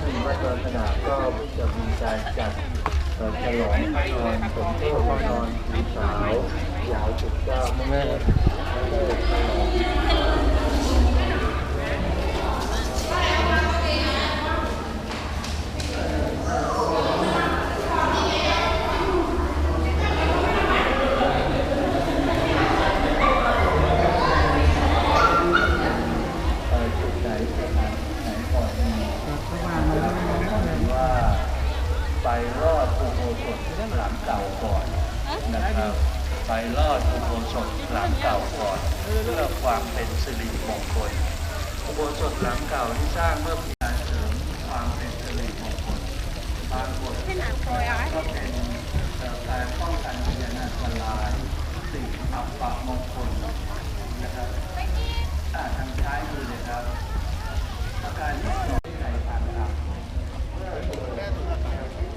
ซึ่งวัดดอนขนาดก็จะมีการจัดฉลองนอนสมโภชนอนสีสาวยาวจุดเก้าแม่แล้วก็ฉลอง เอ่อจุดไหนสถานไหนก่อนนี่ว่าไปรอดอุโบสถหลังเก่าก่อน นะครับไปรอดอุโบสถหลังเก่าก่อนเพื่อความเป็นสิริมงคลอุโบสถหลังเก่าที่สร้างเพื่อเป็นการเสริมความเป็นสิริมงคลบางบทก็เป็นเอ่อการป้องกันพยานาคลายสิ่งอัปปะมงคลนะครับอ่าทางซ้ายมือเลยครับอาการที่สองใจทางต่ำเมื่อตัวแรกตัว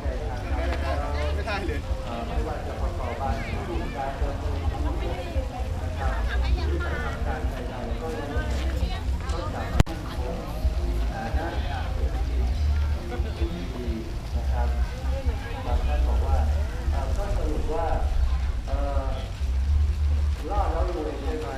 ใจทางต่ำไม่ได้เลย รุปว่าเออรอดแล้วรวยใช่ไหม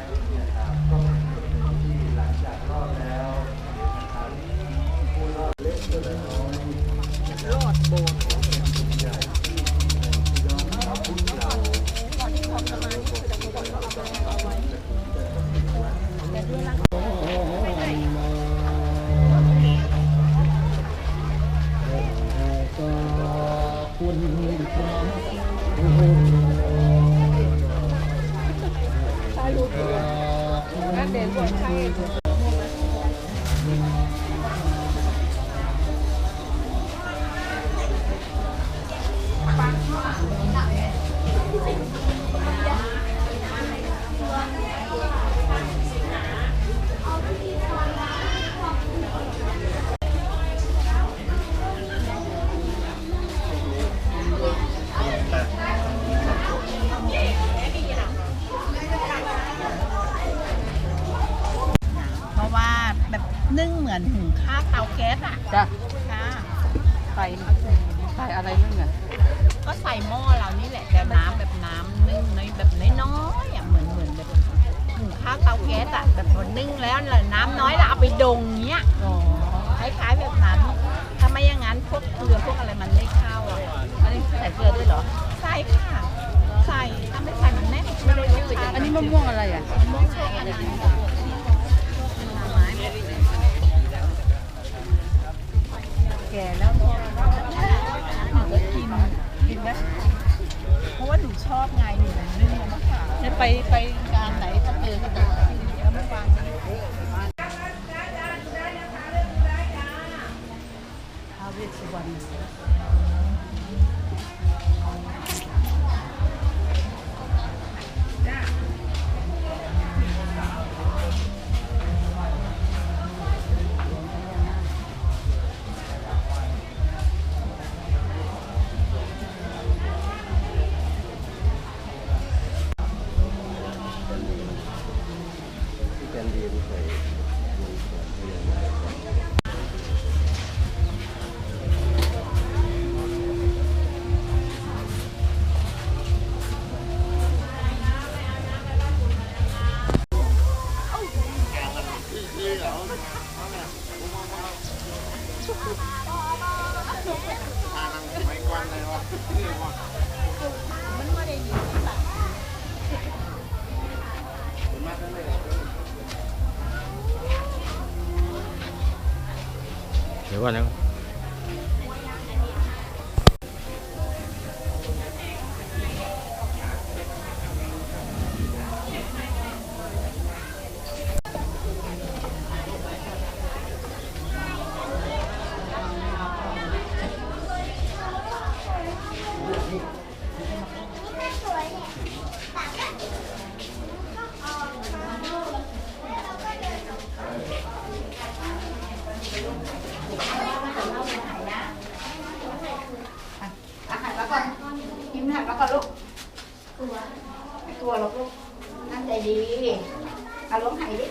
มะม่วงอะไรอะแก่แล้วหนูก็กินกินไหมเพราะว่าหนูชอบไงหนูนึ่งมะขามจะไปไปงานไหนถ้าเจอก็จะแล้วเมื่อวาน เดี๋ยวก่อนนะ ดีเอาลงไห้ดิ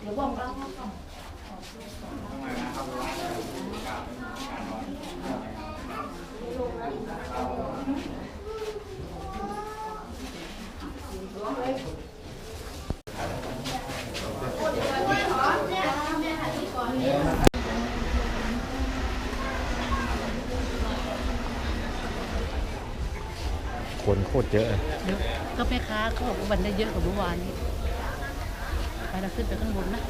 เดี๋ยวบ่มเราลงเลย คนโคตรเยอะเยอะก็แม่ค้าเขาบอกวันได้เยอะกว่าเมื่อวานนี้ไปเราขึ้นไปข้างบนนะ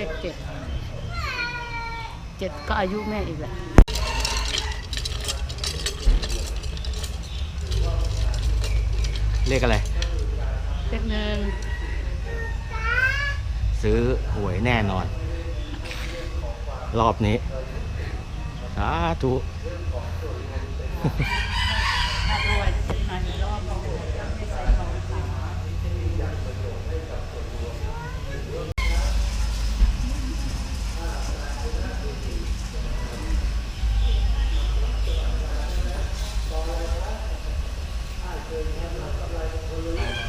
เลขเจ็ดเจ็ดก็อายุแม่อีกแหละเลขอะไร เลขหนึ่งซื้อหวยแน่นอน รอบนี้สาธุ Yeah.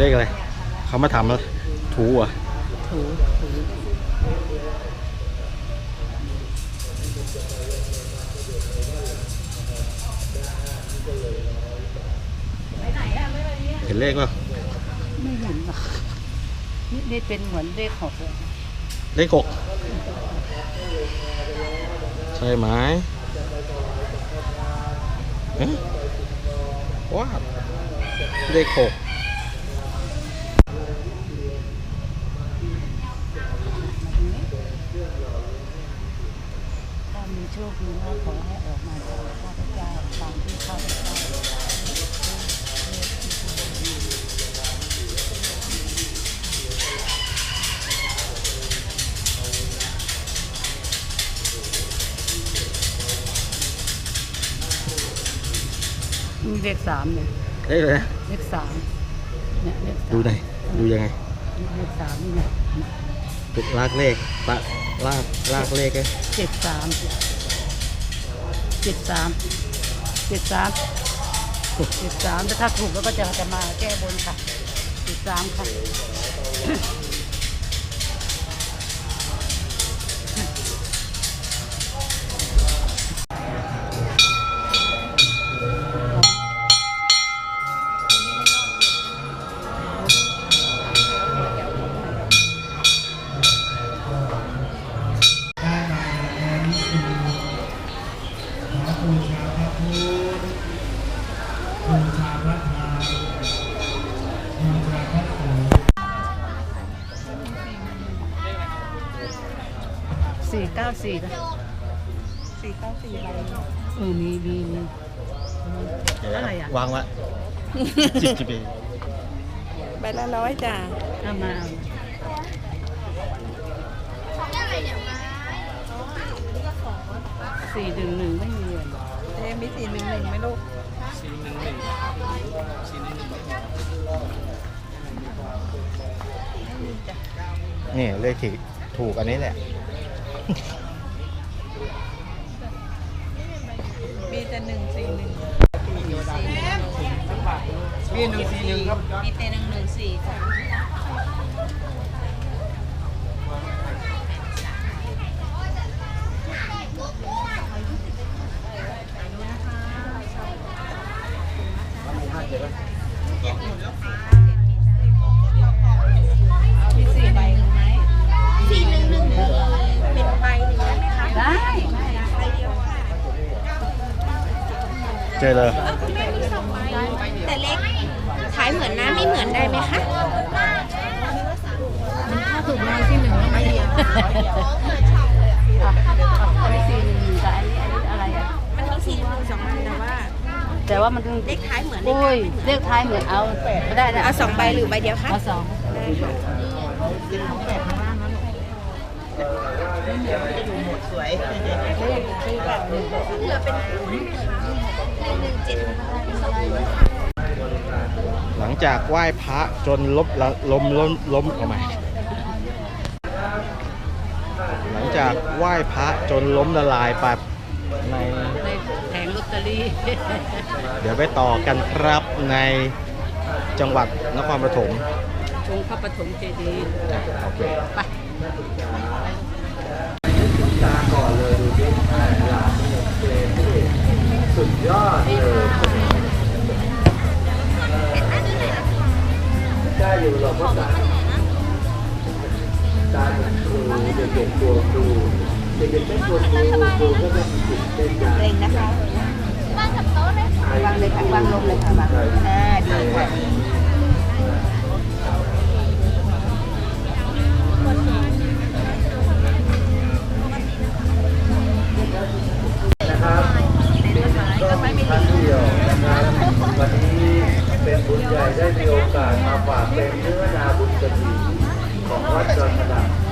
เขอะไร เขามาทำแล้วถูเหรอะถูถูเห็นเลขป่ะไม่เห็นหรอกนี่นี่เป็นเหมือนเลขหกเลยเลขหกใช่ไหมเอ๊ะว้าวเลขหก ถ้ามีโชคมีลาภขอให้ออกมาจากข้าพเจ้าตามที่ข้าพเจ้ามีเลขสามเนี่ยเลขอะไรนะเลขสามเนี่ยเลขสามดูไหนอยดูยังไงเลขสามนี่นี่ยตุกลากเลขปะลากลากเลขไง เจ็ดสาม เจ็ดสามเจ็ดสามเจ็ดสามแต่ถ้าถูกแล้วก็จะจะมาแก้บนค่ะเจ็ดสามค่ะ เก้าสี่นะสี่เก้าสี่ใบเออมีมีมี อะไรอะ วางไว้จิบจิบไปใบละร้อยจ้าถ้ามาสี่หนึ่งหนึ่งไม่มีอะเอ๊ะมีสี่หนึ่งหนึ่งไหมลูกนี่เลขที่ถูกอันนี้แหละ มีแต่หนึ่งสี่หนึ่งมีหนึ่งสี่หนึ่งครับมีแต่หนึ่งหนึ่งสี่จ้ะมี เจอเลยคุณแม่มีสองใบแต่เล็กขายเหมือนนะไม่เหมือนได้ไหมคะถ้าถูกรางวัลที่หนึ่งแล้วไม่เดียวไม่สี่หนึ่งหนึ่งกับอันนี้อันนี้อะไรอะมันมีสี่หนึ่งสองอันแต่ว่า แต่ว่ามันเลขท้ายเหมือนเลขโอ้ยเลขท้ายเหมือนเอาก็ได้นะเอาสองใบหรือใบเดียวคะเอาสองได้ค่ะเหลือเป็นคู่ได้ไหมคะ หนึ่งหนึ่งเจ็ดหลังจากไหว้พระจนลบละล้มล้มล้มเอาใหม่หลังจากไหว้พระจนล้มละลายไปในในแผงลอตเตอรี่ เดี๋ยวไปต่อกันครับในจังหวัดนครปฐมองค์พระปฐมเจดีย์อะโอเคไป เด็กๆไม่กลัวครูครูก็ต้องมีจิตเต้นใจเร่งนะคะวางกับโต๊ะเลยวางเลยค่ะวางลงเลยค่ะวางอ่าดีค่ะนะครับก็มีครั้งเดียวนะครับวันนี้เป็นบุญใหญ่ได้มีโอกาสมาฝากเป็นเนื้อนาบุญกฐินของวัดดอนขนา